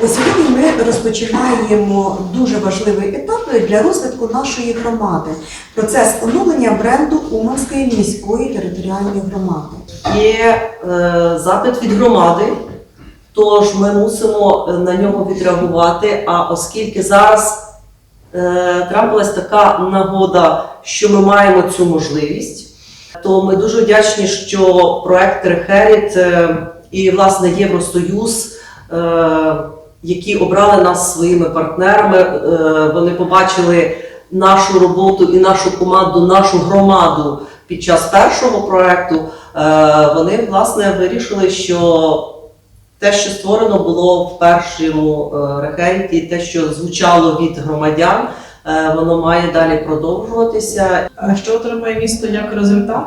Сьогодні ми розпочинаємо дуже важливий етап для розвитку нашої громади. Процес оновлення бренду Уманської міської територіальної громади. Є е, запит від громади, тож ми мусимо е, на нього відреагувати. А оскільки зараз е, трапилась така нагода, що ми маємо цю можливість, то ми дуже вдячні, що проект Рехеріт е, і власне Євросоюз, які обрали нас своїми партнерами, е, вони побачили нашу роботу і нашу команду, нашу громаду під час першого проекту. Е, вони власне вирішили, що те, що створено було в першому е, рехеріті, те, що звучало від громадян, воно має далі продовжуватися. Що отримає місто як результат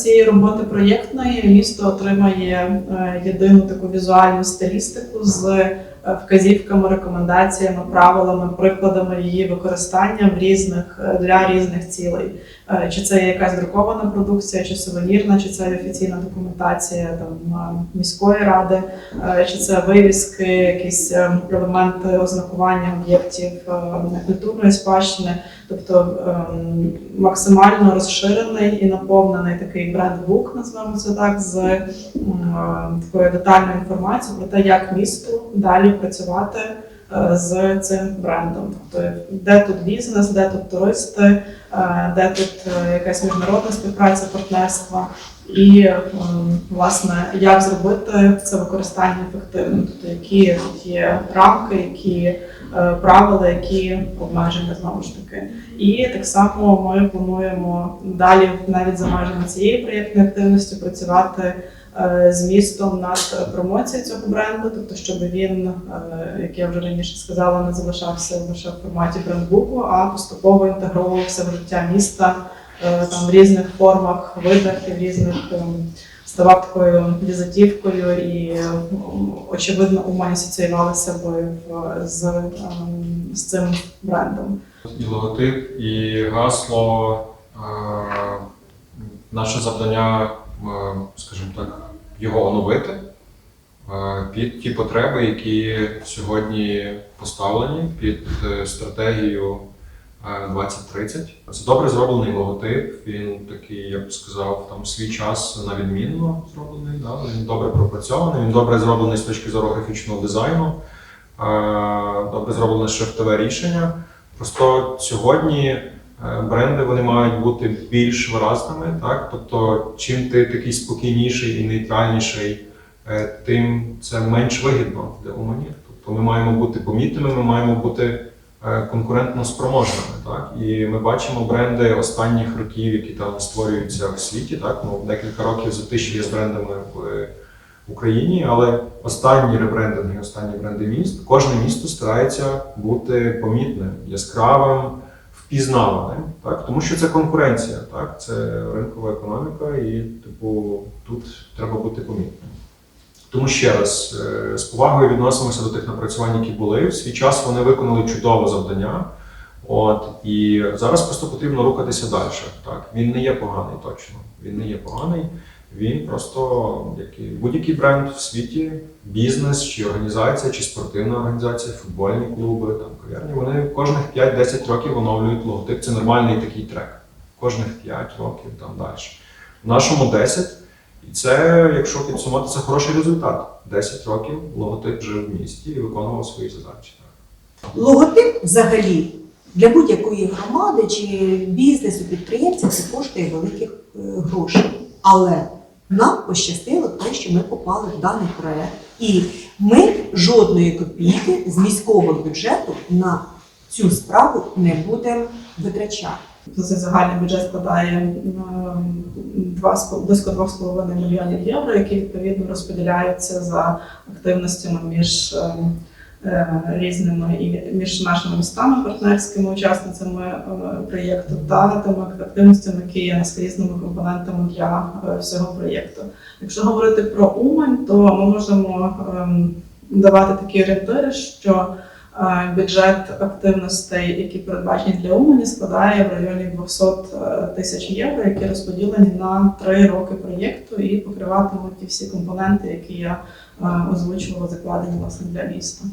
цієї роботи проєктної? Місто отримає єдину таку візуальну стилістику з вказівками, рекомендаціями, правилами, прикладами її використання в різних е, для різних цілей. Е, Чи це якась друкована продукція, чи сувенірна, чи це офіційна документація там е, міської ради, е, чи це вивіски, якісь елементи ознакування об'єктів культурної спадщини. Тобто максимально розширений і наповнений такий брендбук, назвемо це так, з такою детальною інформацією про те, як місту далі працювати з цим брендом. Тобто, де тут бізнес, де тут туристи, де тут е, якась міжнародна співпраця, партнерства. І ем, власне як зробити це використання ефективним, тобто які є рамки, які е, правила, які обмеження знову ж таки. І так само ми плануємо далі, навіть за межами цієї проєктної активності, працювати е, з містом над промоцією цього бренду, тобто, щоб він, е, як я вже раніше сказала, не залишався лише в форматі брендбуку, а поступово інтегровувався в життя міста е, там в різних формах, видах і в різних. Ставав такою візитівкою і очевидно Умань асоціювали себе в- з, ем, з цим брендом. і логотип, і гасло. Е, Наше завдання, е, скажімо так, його оновити е, під ті потреби, які сьогодні поставлені під е, стратегію е, 2030. Це добре зроблений логотип. Він такий, я б сказав, там свій час на відмінно зроблений. Да? Він добре пропрацьований, він добре зроблений з точки зору графічного дизайну, добре зроблене шрифтове рішення. Просто сьогодні е, бренди вони мають бути більш виразними, так? Тобто, чим ти такий спокійніший і нейтральніший, е, тим це менш вигідно для Умані. Тобто ми маємо бути помітними, ми маємо бути конкурентно спроможними. Так? І ми бачимо бренди останніх років, які там створюються в світі. Так? Ну, декілька років затиші є з брендами в Україні, але останні ребрендинги, останні бренди міст, кожне місто старається бути помітним, яскравим, впізнаваним, так? тому що це конкуренція, так? це ринкова економіка, і типу, тут треба бути помітним. Тому ще раз, е, з повагою відносимося до тих напрацювань, які були. В свій час вони виконали чудове завдання. От, і зараз просто потрібно рухатися далі. Так? Він не є поганий точно. Він не є поганий. Він просто як і будь-який бренд в світі, бізнес чи організація, чи спортивна організація, футбольні клуби, там кав'ярні. Вони кожних 5-10 років оновлюють логотип. Це нормальний такий трек. Кожних 5 років там далі. В нашому 10. І це, якщо підсумувати, це хороший результат. 10 років логотип жив в місті і виконував свої задачі. Логотип взагалі для будь-якої громади чи бізнесу, підприємця це коштує великих е, грошей. Але нам пощастило те, що ми попали в даний проект, і ми жодної копійки з міського бюджету на цю справу не будемо витрачати. Цей загальний бюджет складає ем, два з пол- близько 2,5 мільйонів євро, які відповідно розподіляються за активностями між ем, е, різними і між нашими містами, партнерськими учасницями е, проєкту та тими активностями, які є наскрізними компонентами для е, всього проєкту. Якщо говорити про Умань, то ми можемо ем, давати такі орієнтири, що Бюджет активностей, які передбачені для Умані, складає в районі 200 е, тисяч євро, які розподілені на три роки проєкту і покриватимуть ті всі компоненти, які я е, озвучувала, закладені власне для міста.